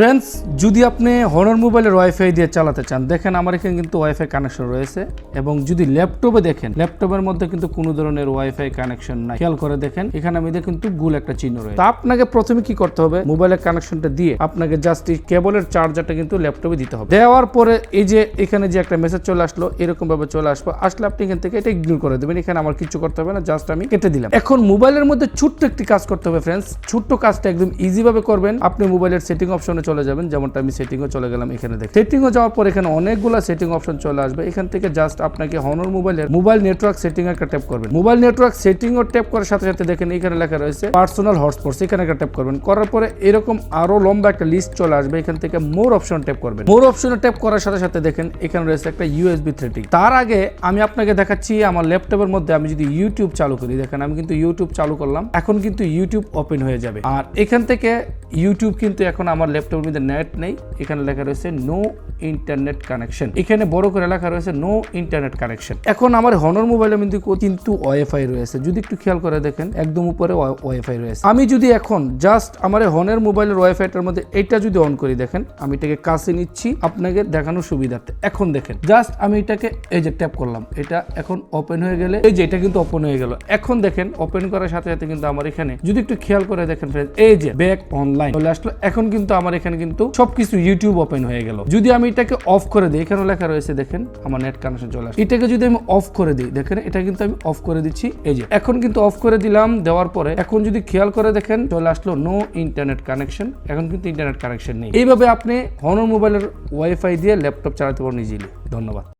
Friends যদি আপনি Honor মোবাইলের ওয়াইফাই দিয়ে চালাতে চান, দেখেন আমার এখানে কিন্তু ওয়াইফাই কানেকশন রয়েছে এবং যদি ল্যাপটপে দেখেন ল্যাপটপের মধ্যে কিন্তু কোনো ধরনের ওয়াইফাই কানেকশন নাই। খেয়াল করে দেখেন, এখানে আমি কিন্তু গুল একটা চিহ্ন রয়েছে। আপনাকে প্রথমে কি করতে হবে? মোবাইলের কানেকশনটা দিয়ে আপনাকে জাস্ট এই কেবলের চার্জারটা কিন্তু ল্যাপটপে দিতে হবে। দেওয়ার পরে এই যে এখানে যে একটা মেসেজ চলে আসলো এরকম ভাবে চলে আসব। আসলে আপনি এখান থেকে এটা ইগনোর করে দেবেন। এখানে আমার কিছু করতে হবে না জাস্ট আমি কেটে দিলাম। এখন মোবাইলের মধ্যে ছোট্ট একটি কাজ করতে হবে ফ্রেন্ডস ছোট্ট কাজটা একদম ইজি ভাবে করবেন। আপনি মোবাইলের সেটিং অপশনে চলে যাবেন, যেমনটা আমি সেটিংও চলে গেলাম এখানে দেখেন সেটিংও যাওয়ার পর এখানে অনেকগুলো সেটিং অপশন চলে আসবে। এখান থেকে জাস্ট আপনাকে হনর মোবাইলের মোবাইল নেটওয়ার্ক সেটিং একটা ট্যাপ করবেন। মোবাইল নেটওয়ার্ক সেটিং ও ট্যাপ করার সাথে সাথে দেখেন এখানে লেখা রয়েছে পার্সোনাল হটস্পট এখানে একটা ট্যাপ করবেন। করার পরে এরকম আরও লম্বা একটা লিস্ট চলে আসবে, এখান থেকে মোর অপশন ট্যাপ করবেন। মোর অপশনে ট্যাপ করার সাথে সাথে দেখেন এখানে রয়েছে একটা ইউএসবি থ্রেটিং তার আগে আমি আপনাকে দেখাচ্ছি আমার ল্যাপটপের মধ্যে আমি যদি ইউটিউব চালু করি। দেখেন আমি কিন্তু ইউটিউব চালু করলাম, এখন কিন্তু ইউটিউব ওপেন হয়ে যাবে। আর এখান থেকে ইউটিউব কিন্তু এখন আমার ল্যাপটপের মধ্যে নেট নেই। এখানে লেখা রয়েছে নো ইন্টারনেট কানেকশন এখানে বড় করে লেখা রয়েছে নো ইন্টারনেট কানেকশন এখন আমার হনর মোবাইলে কিন্তু কিন্তু ওয়াইফাই রয়েছে। যদি একটু খেয়াল করে দেখেন একদম উপরে ওয়াইফাই রয়েছে। আমি যদি এখন জাস্ট আমার হনের মোবাইলের ওয়াইফাইটার মধ্যে এটা যদি অন করি দেখেন আমি এটাকে কাছে নিচ্ছি আপনাকে দেখানোর সুবিধার্থে। এখন দেখেন জাস্ট আমি এটাকে এই যে ট্যাপ করলাম এটা এখন ওপেন হয়ে গেলে এই যে এটা কিন্তু ওপেন হয়ে গেল। এখন দেখেন ওপেন করার সাথে সাথে কিন্তু আমার এখানে যদি একটু খেয়াল করে দেখেন friends, এই যে ব্যাক অনলাইন চলে আসলো। এখন কিন্তু আমার এখানে কিন্তু সবকিছু ইউটিউব ওপেন হয়ে গেল। যদি আমি এটাকে অফ করে দিই এখানে লেখা রয়েছে, দেখেন, আমার নেট কানেকশন চলে আসে এটাকে যদি আমি অফ করে দিই, দেখেন, এটা কিন্তু আমি অফ করে দিচ্ছি। এই যে, এখন কিন্তু অফ করে দিলাম, দেওয়ার পরে এখন যদি খেয়াল করে দেখেন, চলে আসলো নো ইন্টারনেট কানেকশন এখন কিন্তু ইন্টারনেট কানেকশন নেই। এইভাবে আপনি হনর মোবাইলের ওয়াইফাই দিয়ে ল্যাপটপ চালাতে পারেন ইজিলি ধন্যবাদ।